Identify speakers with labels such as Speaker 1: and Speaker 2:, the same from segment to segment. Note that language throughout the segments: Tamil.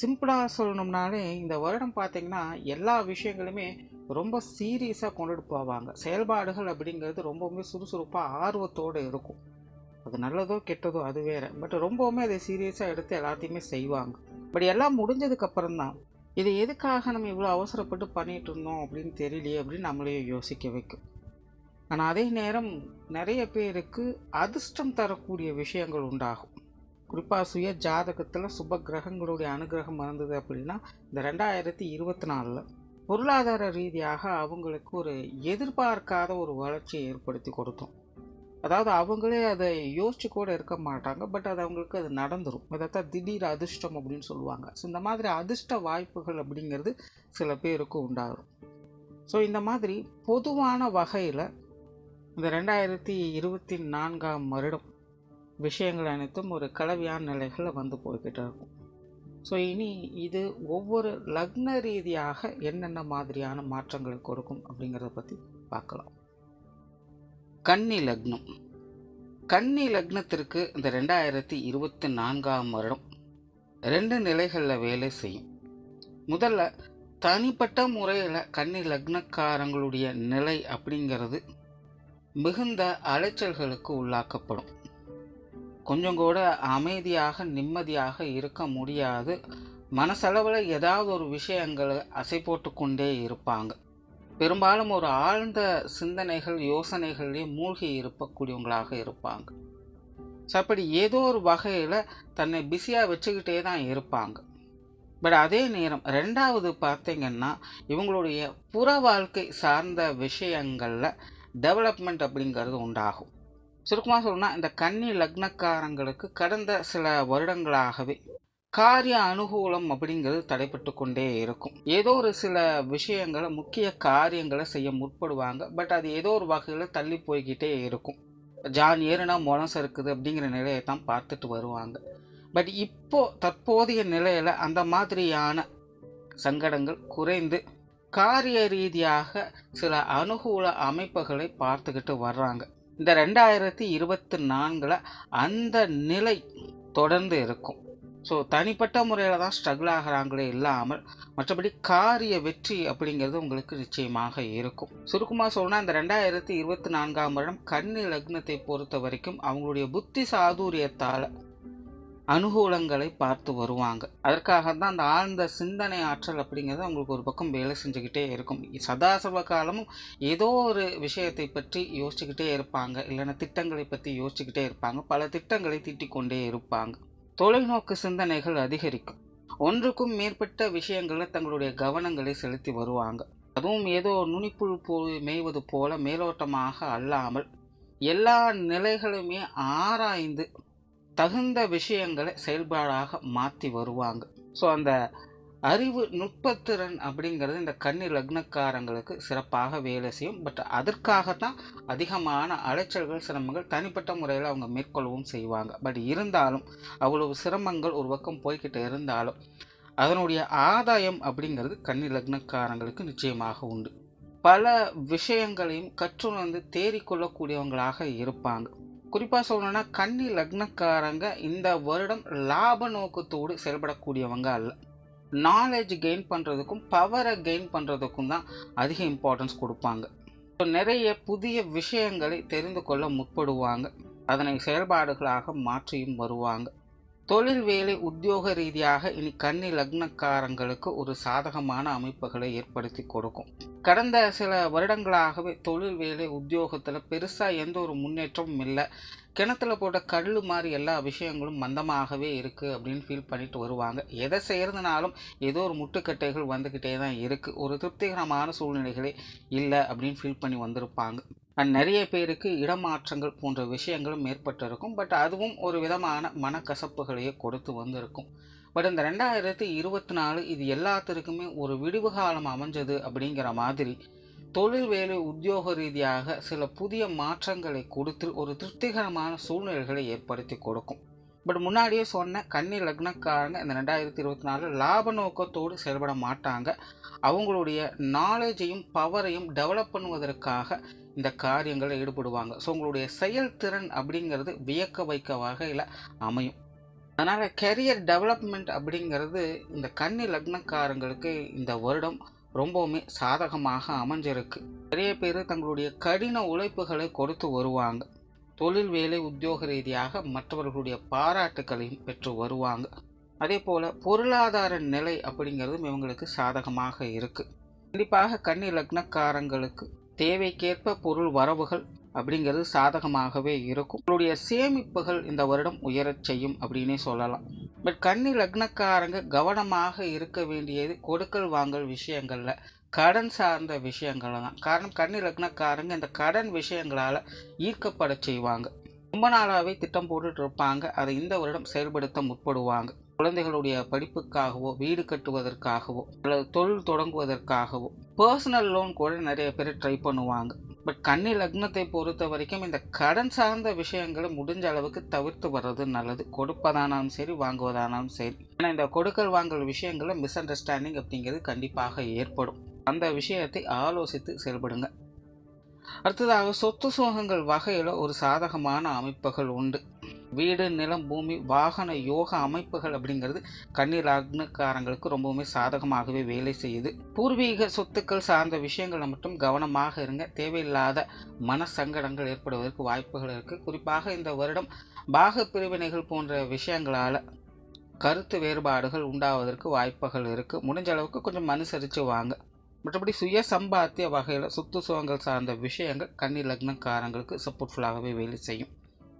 Speaker 1: சிம்பிளாக சொல்லணும்னாலே இந்த வருடம் பார்த்திங்கன்னா எல்லா விஷயங்களுமே ரொம்ப சீரியஸாக கொண்டுட்டு போவாங்க. செயல்பாடுகள் அப்படிங்கிறது ரொம்பவுமே சுறுசுறுப்பாக ஆர்வத்தோடு இருக்கும். அது நல்லதோ கெட்டதோ அது வேறு. பட் ரொம்பவுமே அதை சீரியஸாக எடுத்து எல்லாத்தையுமே செய்வாங்க. பட் எல்லாம் முடிஞ்சதுக்கப்புறம் தான் இது எதுக்காக நம்ம இவ்வளோ அவசரப்பட்டு பண்ணிகிட்டு இருந்தோம் அப்படின்னு தெரியலையே அப்படின்னு நம்மளையே யோசிக்க வைக்கும். ஆனால் அதே நேரம் நிறைய பேருக்கு அதிர்ஷ்டம் தரக்கூடிய விஷயங்கள் உண்டாகும். குறிப்பாக சுய ஜாதகத்தில் சுப கிரகங்களுடைய அனுகிரகம் இருந்தது அப்படின்னா இந்த ரெண்டாயிரத்தி இருபத்தி நாலில் பொருளாதார ரீதியாக அவங்களுக்கு ஒரு எதிர்பார்க்காத ஒரு வளர்ச்சியை ஏற்படுத்தி கொடுத்தோம். அதாவது அவங்களே அதை யோசிச்சு கூட இருக்க மாட்டாங்க. பட் அது அவங்களுக்கு அது நடந்துடும் அதைத்தான் திடீர் அதிர்ஷ்டம் அப்படின்னு சொல்லுவாங்க. ஸோ இந்த மாதிரி அதிர்ஷ்ட வாய்ப்புகள் அப்படிங்கிறது சில பேருக்கு உண்டாகும். ஸோ இந்த மாதிரி பொதுவான வகையில் இந்த ரெண்டாயிரத்தி இருபத்தி நான்காம் வருடம் விஷயங்கள் அனைத்தும் ஒரு கலவையான நிலைகளில் வந்து போய்கிட்டு இருக்கும். ஸோ இனி இது ஒவ்வொரு லக்ன ரீதியாக என்னென்ன மாதிரியான மாற்றங்களை கொடுக்கும் அப்படிங்கிறத பற்றி பார்க்கலாம். கன்னி லக்னம். கன்னி லக்னத்திற்கு இந்த ரெண்டாயிரத்தி இருபத்தி நான்காம் வருடம் ரெண்டு நிலைகளில் வேலை செய்யும். முதல்ல தனிப்பட்ட முறையில் கன்னி லக்னக்காரங்களுடைய நிலை அப்படிங்கிறது மிகுந்த அலைச்சல்களுக்கு உள்ளாக்கப்படும். கொஞ்சம் கூட அமைதியாக நிம்மதியாக இருக்க முடியாது. மனசளவில் ஏதாவது ஒரு விஷயங்களை அசை போட்டு கொண்டே இருப்பாங்க. பெரும்பாலும் ஒரு ஆழ்ந்த சிந்தனைகள் யோசனைகள்லேயே மூழ்கி இருக்கக்கூடியவங்களாக இருப்பாங்க. ஸோ அப்படி ஏதோ ஒரு வகையில் தன்னை பிஸியாக வச்சுக்கிட்டே தான் இருப்பாங்க. பட் அதே நேரம் ரெண்டாவது பார்த்திங்கன்னா இவங்களுடைய புற வாழ்க்கை சார்ந்த விஷயங்களில் டெவலப்மெண்ட் அப்படிங்கிறது உண்டாகும். சுருக்கமாக சொல்லணும்னா இந்த கன்னி லக்னக்காரங்களுக்கு கடந்த சில வருடங்களாகவே காரிய அனுகூலம் அப்படிங்கிறது தடைப்பட்டு கொண்டே இருக்கும். ஏதோ ஒரு சில விஷயங்களை முக்கிய காரியங்களை செய்ய முற்படுவாங்க. பட் அது ஏதோ ஒரு வகையில் தள்ளி போய்கிட்டே இருக்கும். ஜான் ஏறுனா முளம் சறுக்குது அப்படிங்கிற நிலையை தான் பார்த்துட்டு வருவாங்க. பட் இப்போ தற்போதைய நிலையில் அந்த மாதிரியான சங்கடங்கள் குறைந்து காரிய ரீதியாக சில அனுகூல அமைப்புகளை பார்த்துக்கிட்டு வர்றாங்க. இந்த ரெண்டாயிரத்தி இருபத்தி நான்கில் அந்த நிலை தொடர்ந்து இருக்கும். ஸோ தனிப்பட்ட முறையில் தான் ஸ்ட்ரகிள் ஆகிறாங்களே இல்லாமல் மற்றபடி காரிய வெற்றி அப்படிங்கிறது உங்களுக்கு நிச்சயமாக இருக்கும். சுருக்கமாக சொன்னால் இந்த ரெண்டாயிரத்தி இருபத்தி நான்காம் வருடம் கன்னி லக்னத்தை பொறுத்த வரைக்கும் அவங்களுடைய புத்தி சாதுரியத்தால் அனுகூலங்களை பார்த்து வருவாங்க. அதற்காக தான் அந்த ஆழ்ந்த சிந்தனை ஆற்றல் அப்படிங்கிறது அவங்களுக்கு ஒரு பக்கம் வேலை செஞ்சுக்கிட்டே இருக்கும். சதாசர்வ காலமும் ஏதோ ஒரு விஷயத்தை பற்றி யோசிச்சுக்கிட்டே இருப்பாங்க. இல்லைன்னா திட்டங்களை பற்றி யோசிச்சுக்கிட்டே இருப்பாங்க. பல திட்டங்களை தீட்டிக்கொண்டே இருப்பாங்க. தொலைநோக்கு சிந்தனைகள் அதிகரிக்கும். ஒன்றுக்கும் மேற்பட்ட விஷயங்களில் தங்களுடைய கவனங்களை செலுத்தி வருவாங்க. அதுவும் ஏதோ நுனிப்புழு போ மேய்வது போல மேலோட்டமாக அல்லாமல் எல்லா நிலைகளுமே ஆராய்ந்து தகுந்த விஷயங்களை செயல்பாடாக மாற்றி வருவாங்க. ஸோ அந்த அறிவு நுட்பத்திறன் அப்படிங்கிறது இந்த கன்னி லக்னக்காரங்களுக்கு சிறப்பாக வேலை செய்யும். பட் அதற்காகத்தான் அதிகமான அலைச்சல்கள் சிரமங்கள் தனிப்பட்ட முறையில் அவங்க மேற்கொள்ளவும் செய்வாங்க. பட் இருந்தாலும் அவ்வளவு சிரமங்கள் ஒரு பக்கம் போய்கிட்டு இருந்தாலும் அதனுடைய ஆதாயம் அப்படிங்கிறது கன்னி லக்னக்காரங்களுக்கு நிச்சயமாக உண்டு. பல விஷயங்களையும் கற்றுணர்ந்து தேறிக்கொள்ளக்கூடியவங்களாக இருப்பாங்க. குறிப்பாக சொல்லணும்னா கன்னி லக்னக்காரங்க இந்த வருடம் லாப நோக்கத்தோடு செயல்படக்கூடியவங்க அல்ல. நாலேஜ் கெயின் பண்ணுறதுக்கும் பவரை கெயின் பண்ணுறதுக்கும் தான் அதிக இம்பார்ட்டன்ஸ் கொடுப்பாங்க. ஸோ நிறைய புதிய விஷயங்களை தெரிந்து கொள்ள முற்படுவாங்க. அதனை செயல்பாடுகளாக மாற்றியும் வருவாங்க. தொழில் வேலை உத்தியோக ரீதியாக இனி கன்னி லக்னக்காரங்களுக்கு ஒரு சாதகமான அமைப்புகளை ஏற்படுத்தி கொடுக்கும். கடந்த சில வருடங்களாகவே தொழில் வேலை உத்தியோகத்தில் பெருசாக எந்த ஒரு முன்னேற்றமும் இல்லை. கிணத்துல போட்ட கல் மாதிரி எல்லா விஷயங்களும் மந்தமாகவே இருக்குது அப்படின்னு ஃபீல் பண்ணிட்டு வருவாங்க. எதை செய்கிறதுனாலும் ஏதோ ஒரு முட்டுக்கட்டைகள் வந்துக்கிட்டே தான் இருக்குது ஒரு திருப்திகரமான சூழ்நிலைகளே இல்லை அப்படின்னு ஃபீல் பண்ணி வந்திருப்பாங்க. நிறைய பேருக்கு இடமாற்றங்கள் போன்ற விஷயங்களும் ஏற்பட்டிருக்கும். பட் அதுவும் ஒரு விதமான மனக்கசப்புகளையே கொடுத்து வந்திருக்கும். பட் இந்த ரெண்டாயிரத்தி இருபத்தி நாலு இது எல்லாத்திற்குமே ஒரு விடிவு காலம் அமைஞ்சது அப்படிங்கிற மாதிரி தொழில் வேலை உத்தியோக ரீதியாக சில புதிய மாற்றங்களை கொடுத்து ஒரு திருப்திகரமான சூழ்நிலைகளை ஏற்படுத்தி கொடுக்கும். பட் முன்னாடியே சொன்ன கன்னி லக்னக்காரங்க இந்த ரெண்டாயிரத்தி இருபத்தி நாலு லாப நோக்கத்தோடு செயல்பட மாட்டாங்க. அவங்களுடைய நாலேஜையும் பவரையும் டெவலப் பண்ணுவதற்காக இந்த காரியங்களில் ஈடுபடுவாங்க. ஸோ உங்களுடைய செயல்திறன் அப்படிங்கிறது வியக்க வைக்க வகையில் அமையும். அதனால் கெரியர் டெவலப்மெண்ட் அப்படிங்கிறது இந்த கன்னி லக்னக்காரங்களுக்கு இந்த வருடம் ரொம்பவுமே சாதகமாக அமைஞ்சிருக்கு. நிறைய பேர் தங்களுடைய கடின உழைப்புகளை கொடுத்து வருவாங்க. தொழில் வேலை உத்தியோக ரீதியாக மற்றவர்களுடைய பாராட்டுக்களையும் பெற்று வருவாங்க. அதே போல் பொருளாதார நிலை அப்படிங்கிறதும் இவங்களுக்கு சாதகமாக இருக்குது கண்டிப்பாக கன்னி லக்னக்காரங்களுக்கு தேவைக்கேற்ப பொருள் வரவுகள் அப்படிங்கிறது சாதகமாகவே இருக்கும். உங்களுடைய சேமிப்புகள் இந்த வருடம் உயரச் செய்யும் அப்படின்னே சொல்லலாம். பட் கன்னி லக்னக்காரங்க கவனமாக இருக்க வேண்டியது கொடுக்கல் வாங்கல் விஷயங்களில். கடன் சார்ந்த விஷயங்கள் தான். காரணம் கன்னி லக்னக்காரங்க இந்த கடன் விஷயங்களால் ஈர்க்கப்பட செய்வாங்க. ரொம்ப நாளாகவே திட்டம் போட்டுட்டு இருப்பாங்க. அதை இந்த வருடம் செயல்படுத்த முற்படுவாங்க. குழந்தைகளுடைய படிப்புக்காகவோ வீடு கட்டுவதற்காகவோ அல்லது தொழில் தொடங்குவதற்காகவோ பர்சனல் லோன் கூட நிறைய பேர் ட்ரை பண்ணுவாங்க. பட் கன்னி லக்னத்தை பொறுத்த வரைக்கும் இந்த கடன் சார்ந்த விஷயங்களை முடிஞ்ச அளவுக்கு தவிர்த்து வர்றது நல்லது. கொடுப்பதானாலும் சரி வாங்குவதானாலும் சரி. ஏன்னா இந்த கொடுக்கல் வாங்கல் விஷயங்களில் மிஸ் அண்டர்ஸ்டாண்டிங் அப்படிங்கிறது கண்டிப்பாக ஏற்படும். அந்த விஷயத்தை ஆலோசித்து செயல்படுங்க. அடுத்ததாக சொத்து சுகங்கள் வகையில் ஒரு சாதகமான அமைப்புகள் உண்டு. வீடு நிலம் பூமி வாகன யோக அமைப்புகள் அப்படிங்கிறது கண்ணீர் அக்னக்காரங்களுக்கு ரொம்பவுமே சாதகமாகவே வேலை செய்யுது. பூர்வீக சொத்துக்கள் சார்ந்த விஷயங்களை மட்டும் கவனமாக இருங்க. தேவையில்லாத மன சங்கடங்கள் ஏற்படுவதற்கு வாய்ப்புகள் இருக்குது குறிப்பாக இந்த வருடம் பாக பிரிவினைகள் போன்ற விஷயங்களால் கருத்து வேறுபாடுகள் உண்டாவதற்கு வாய்ப்புகள் இருக்குது முடிஞ்ச அளவுக்கு கொஞ்சம் அனுசரித்து வாங்க. மற்றபடி சுய சம்பாத்திய வகையில் சொத்து சுகங்கள் சார்ந்த விஷயங்கள் கன்னி லக்னக்காரங்களுக்கு சப்போர்ட்ஃபுல்லாகவே வேலை செய்யும்.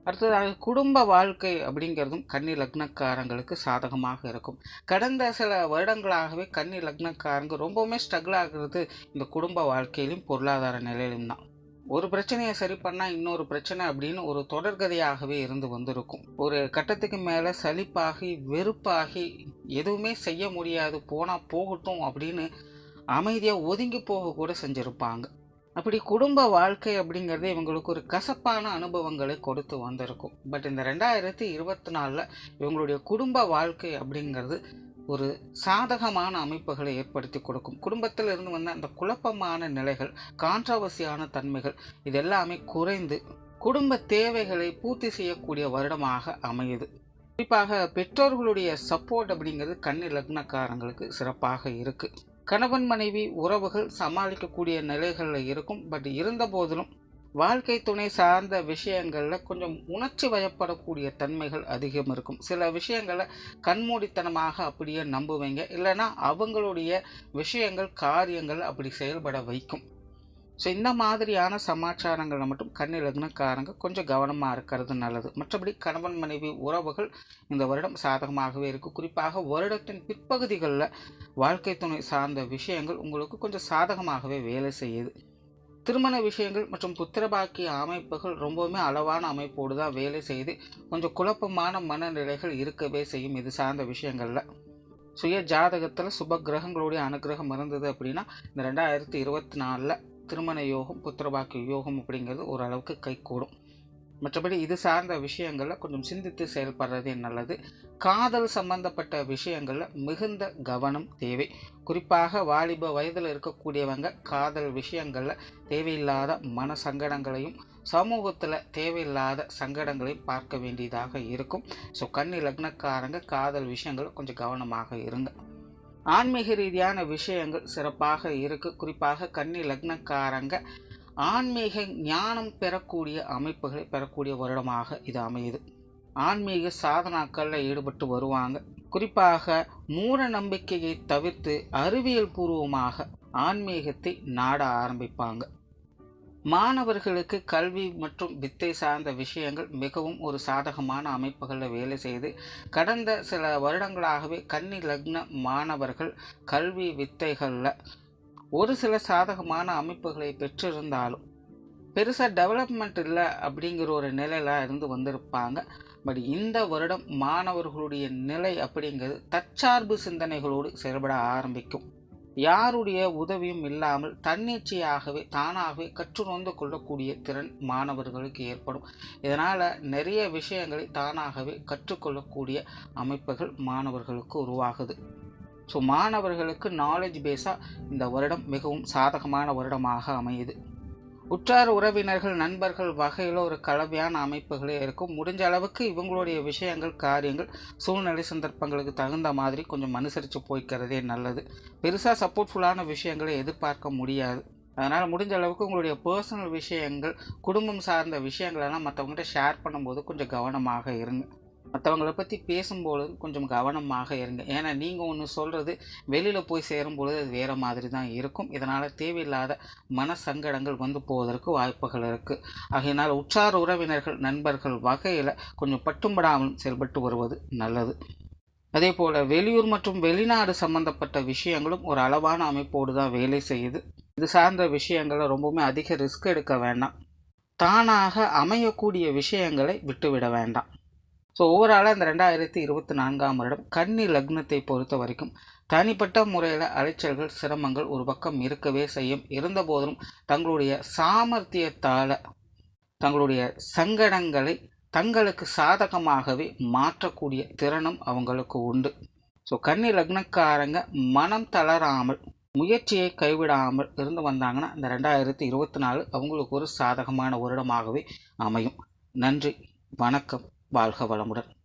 Speaker 1: அடுத்ததாக குடும்ப வாழ்க்கை அப்படிங்கிறதும் கன்னி லக்னக்காரங்களுக்கு சாதகமாக இருக்கும். கடந்த சில வருடங்களாகவே கன்னி லக்னக்காரங்க ரொம்பவுமே ஸ்ட்ரகிள் ஆகிறது இந்த குடும்ப வாழ்க்கையிலும் பொருளாதார நிலையிலும் தான். ஒரு பிரச்சனையை சரி பண்ணால் இன்னொரு பிரச்சனை அப்படின்னு ஒரு தொடர்கதையாகவே இருந்து வந்திருக்கும். ஒரு கட்டத்துக்கு மேலே சலிப்பாகி வெறுப்பாகி எதுவுமே செய்ய முடியாது போனால் போகட்டும் அப்படின்னு அமைதியாக ஒதுங்கி போக கூட செஞ்சுருப்பாங்க. அப்படி குடும்ப வாழ்க்கை அப்படிங்கிறது இவங்களுக்கு ஒரு கசப்பான அனுபவங்களை கொடுத்து வந்திருக்கும். பட் இந்த ரெண்டாயிரத்தி இருபத்தி நாலில் இவங்களுடைய குடும்ப வாழ்க்கை அப்படிங்கிறது ஒரு சாதகமான அமைப்புகளை ஏற்படுத்தி கொடுக்கும். குடும்பத்தில் இருந்து வந்த அந்த குழப்பமான நிலைகள் கான்ட்ரவர்சியான தன்மைகள் இது எல்லாமே குறைந்து குடும்ப தேவைகளை பூர்த்தி செய்யக்கூடிய வருடமாக அமையுது. குறிப்பாக பெற்றோர்களுடைய சப்போர்ட் அப்படிங்கிறது கன்னி லக்னக்காரங்களுக்கு சிறப்பாக இருக்குது கணவன் மனைவி உறவுகள் சமாளிக்கக்கூடிய நிலைகளில் இருக்கும். பட் இருந்த போதிலும் வாழ்க்கை துணை சார்ந்த விஷயங்களில் கொஞ்சம் உணர்ச்சி வயப்படக்கூடிய தன்மைகள் அதிகம் இருக்கும். சில விஷயங்களை கண்மூடித்தனமாக அப்படியே நம்புவீங்க. இல்லைன்னா அவங்களுடைய விஷயங்கள் காரியங்கள் அப்படி செயல்பட வைக்கும். ஸோ இந்த மாதிரியான சமாச்சாரங்களில் மட்டும் கன்னி லக்னக்காரங்க கொஞ்சம் கவனமாக இருக்கிறது நல்லது. மற்றபடி கணவன் மனைவி உறவுகள் இந்த வருடம் சாதகமாகவே இருக்குது குறிப்பாக வருடத்தின் பிற்பகுதிகளில் வாழ்க்கை துணை சார்ந்த விஷயங்கள் உங்களுக்கு கொஞ்சம் சாதகமாகவே வேலை செய்யுது. திருமண விஷயங்கள் மற்றும் புத்திரபாக்கிய அமைப்புகள் ரொம்பவுமே அளவான அமைப்போடு தான் வேலை செய்து கொஞ்சம் குழப்பமான மனநிலைகள் இருக்கவே செய்யும் இது சார்ந்த விஷயங்களில். சுய ஜாதகத்தில் சுப கிரகங்களுடைய அனுகிரகம் இருந்தது அப்படின்னா இந்த ரெண்டாயிரத்தி இருபத்தி நாலில் திருமண யோகம் புத்திரபாக்கிய யோகம் அப்படிங்கிறது ஓரளவுக்கு கைகூடும். மற்றபடி இது சார்ந்த விஷயங்களில் கொஞ்சம் சிந்தித்து செயல்படுறதே நல்லது. காதல் சம்பந்தப்பட்ட விஷயங்களில் மிகுந்த கவனம் தேவை. குறிப்பாக வாலிப வயதில் இருக்கக்கூடியவங்க காதல் விஷயங்களில் தேவையில்லாத மன சங்கடங்களையும் சமூகத்தில் தேவையில்லாத சங்கடங்களையும் பார்க்க வேண்டியதாக இருக்கும். ஸோ கன்னி லக்னக்காரங்க காதல் விஷயங்கள் கொஞ்சம் கவனமாக இருங்க. ஆன்மீக ரீதியான விஷயங்கள் சிறப்பாக இருக்கு. குறிப்பாக கன்னி லக்னக்காரங்க ஆன்மீக ஞானம் பெறக்கூடிய அமைப்புகளை பெறக்கூடிய வருடமாக இது அமையுது. ஆன்மீக சாதனாக்களில் ஈடுபட்டு வருவாங்க. குறிப்பாக மூட நம்பிக்கையை தவிர்த்து அறிவியல் பூர்வமாக ஆன்மீகத்தை நாட ஆரம்பிப்பாங்க. மாணவர்களுக்கு கல்வி மற்றும் வித்தை சார்ந்த விஷயங்கள் மிகவும் ஒரு சாதகமான அமைப்புகளில் வேலை செய்து கடந்த சில வருடங்களாகவே கன்னி லக்ன மாணவர்கள் கல்வி வித்தைகளில் ஒரு சில சாதகமான அமைப்புகளை பெற்றிருந்தாலும் பெருசாக டெவலப்மெண்ட் இல்லை அப்படிங்கிற ஒரு நிலையில் இருந்து வந்திருப்பாங்க. பட் இந்த வருடம் மாணவர்களுடைய நிலை அப்படிங்கிறது தற்சார்பு சிந்தனைகளோடு செயல்பட ஆரம்பிக்கும். யாருடைய உதவியும் இல்லாமல் தன்னிச்சையாகவே தானாகவே கற்றுணர்ந்து கொள்ளக்கூடிய திறன் மாணவர்களுக்கு ஏற்படும். இதனால் நிறைய விஷயங்களை தானாகவே கற்றுக்கொள்ளக்கூடிய அமைப்புகள் மாணவர்களுக்கு உருவாகுது. ஸோ மாணவர்களுக்கு நாலேஜ் பேஸாக இந்த வருடம் மிகவும் சாதகமான வருடமாக அமையுது. உற்றார் உறவினர்கள் நண்பர்கள் வகையில் ஒரு கலவையான அமைப்புகளே இருக்கும். முடிஞ்ச அளவுக்கு இவங்களுடைய விஷயங்கள் காரியங்கள் சூழ்நிலை சந்தர்ப்பங்களுக்கு தகுந்த மாதிரி கொஞ்சம் அனுசரித்து போய்க்கிறதே நல்லது. பெருசாக சப்போர்ட்ஃபுல்லான விஷயங்களை எதிர்பார்க்க முடியாது. அதனால் முடிஞ்ச அளவுக்கு உங்களுடைய பர்சனல் விஷயங்கள் குடும்பம் சார்ந்த விஷயங்களெல்லாம் மற்றவங்ககிட்ட ஷேர் பண்ணும்போது கொஞ்சம் கவனமாக இருங்க. மற்றவங்கள பற்றி பேசும்பொழுது கொஞ்சம் கவனமாக இருங்க. ஏன்னா நீங்கள் ஒன்று சொல்கிறது வெளியில் போய் சேரும்பொழுது அது வேறு மாதிரி தான் இருக்கும். இதனால் தேவையில்லாத மன சங்கடங்கள் வந்து போவதற்கு வாய்ப்புகள் இருக்குது ஆகையினால் உற்றார் உறவினர்கள் நண்பர்கள் வகையில் கொஞ்சம் பட்டும்படாமல் செயல்பட்டு வருவது நல்லது. அதே போல் வெளியூர் மற்றும் வெளிநாடு சம்பந்தப்பட்ட விஷயங்களும் ஒரு அளவான அமைப்போடு தான் வேலை செய்யுது. இது சார்ந்த விஷயங்களை ரொம்பவுமே அதிக ரிஸ்க் எடுக்க வேண்டாம். தானாக அமையக்கூடிய விஷயங்களை விட்டுவிட வேண்டாம். ஸோ ஓவராலாக இந்த ரெண்டாயிரத்தி இருபத்தி நான்காம் வருடம் கன்னி லக்னத்தை பொறுத்த வரைக்கும் தனிப்பட்ட முறையில் அலைச்சல்கள் சிரமங்கள் ஒரு பக்கம் இருக்கவே செய்யும். இருந்தபோதிலும் தங்களுடைய சாமர்த்தியத்தால் தங்களுடைய சங்கடங்களை தங்களுக்கு சாதகமாகவே மாற்றக்கூடிய திறனும் அவங்களுக்கு உண்டு. ஸோ கன்னி லக்னக்காரங்க மனம் தளராமல் முயற்சியை கைவிடாமல் இருந்து வந்தாங்கன்னா இந்த ரெண்டாயிரத்தி இருபத்தி நாலு அவங்களுக்கு ஒரு சாதகமான வருடமாகவே அமையும். நன்றி வணக்கம். வாழ்க வளமுடன்.